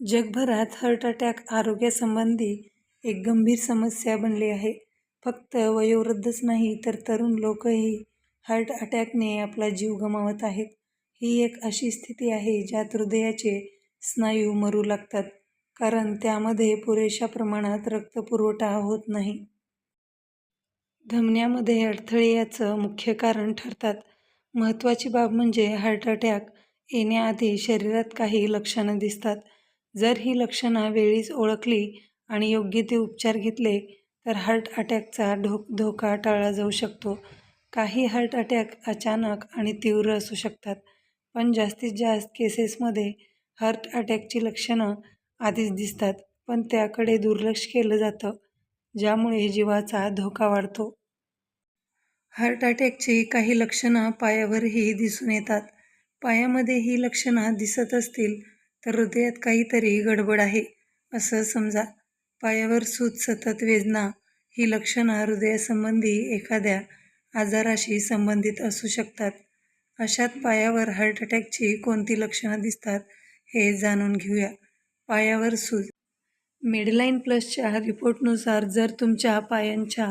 जगभरात heart attack आरोग्यासंबंधी एक गंभीर समस्या बनली आहे. फक्त वयोवृद्धच नाही तर तरुण लोकही हार्ट अटॅकने आपला जीव गमावत आहेत. ही एक अशी स्थिती आहे ज्यात हृदयाचे स्नायू मरू लागतात कारण त्यामध्ये पुरेशा प्रमाणात रक्तपुरवठा होत नाही. धमन्यामध्ये अडथळे याचं मुख्य कारण ठरतात. महत्त्वाची बाब म्हणजे हार्ट अटॅक येण्याआधी शरीरात काही लक्षणं दिसतात. जर ही लक्षणं वेळीच ओळखली आणि योग्य ते उपचार घेतले तर हार्ट अटॅकचा धोका टाळला जाऊ शकतो. काही हार्ट अटॅक अचानक आणि तीव्र असू शकतात, पण जास्तीत जास्त केसेसमध्ये हार्ट अटॅकची लक्षणं आधीच दिसतात पण त्याकडे दुर्लक्ष केलं जातं, ज्यामुळे जीवाचा धोका वाढतो. हार्ट अटॅकची काही लक्षणं पायावरही दिसून येतात. पायामध्ये ही लक्षणं दिसत असतील तर हृदयात काहीतरी गडबड आहे असं समजा. पायावर सूज, सतत वेदना ही लक्षणं हृदयासंबंधी एखाद्या आजाराशी संबंधित असू शकतात. अशात पायावर हार्ट अटॅकची कोणती लक्षणं दिसतात हे जाणून घेऊया. पायावर सूज मेडलाईन प्लसच्या रिपोर्टनुसार जर तुमच्या पायांच्या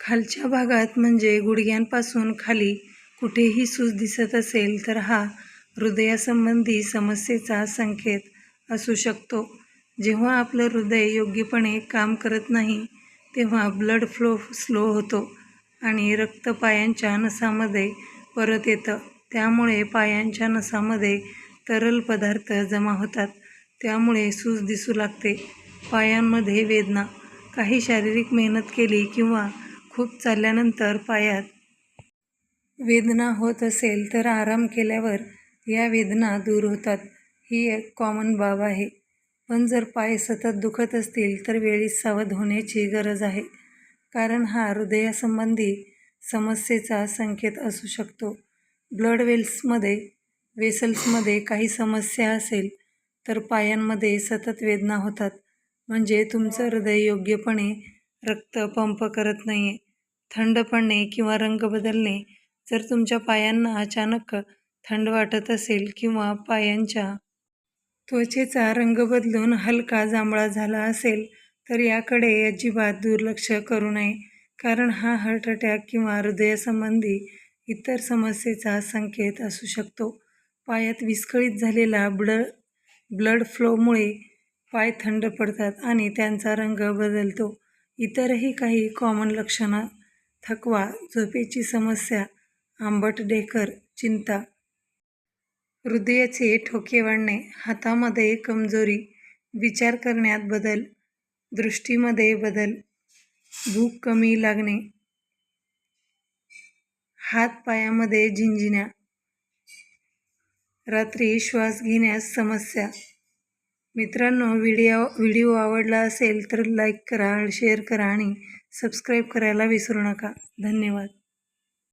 खालच्या भागात म्हणजे गुडघ्यांपासून खाली कुठेही सूज दिसत असेल तर हा हृदयासंबंधी समस्येचा संकेत असू शकतो. जेव्हा आपलं हृदय योग्यपणे काम करत नाही तेव्हा ब्लड फ्लो स्लो होतो आणि रक्त पायांच्या नसामध्ये परत येतं. त्यामुळे पायांच्या नसामध्ये तरल पदार्थ जमा होतात, त्यामुळे सूज दिसू लागते. पायांमध्ये वेदना काही शारीरिक मेहनत केली किंवा खूप चालल्यानंतर पायात वेदना होत असेल तर आराम केल्यावर या वेदना दूर होतात, ही एक कॉमन बाब आहे. पण जर पाय सतत दुखत असतील तर वेळीच सावध होण्याची गरज आहे, कारण हा हृदयासंबंधी समस्येचा संकेत असू शकतो. ब्लड वेल्समध्ये वेसल्समध्ये काही समस्या असेल तर पायांमध्ये सतत वेदना होतात म्हणजे तुमचं हृदय योग्यपणे रक्त पंप करत नाही थंड पडणे किंवा रंग बदलणे जर तुमच्या पायांना अचानक थंड वाटत असेल किंवा पायांच्या त्वचेचा रंग बदलून हलका जांभळा झाला असेल तर याकडे अजिबात दुर्लक्ष करू नये, कारण हा हार्ट अटॅक किंवा हृदयासंबंधी इतर समस्येचा संकेत असू शकतो. पायात विस्कळीत झालेल्या ब्लड फ्लोमुळे पाय थंड पडतात आणि त्यांचा रंग बदलतो. इतरही काही कॉमन लक्षणं थकवा, झोपेची समस्या, आंबट डेकर चिंता, हृदयाचे ठोके वाढणे, हातामध्ये कमजोरी, विचार करण्यात बदल, दृष्टीमध्ये बदल, भूक कमी लागणे, हात-पायांमध्ये रात्री श्वास घेण्यास समस्या. मित्रांनो, व्हिडिओ आवडला असेल तर लाईक करा, शेअर करा आणि सबस्क्राईब करायला विसरू नका. धन्यवाद.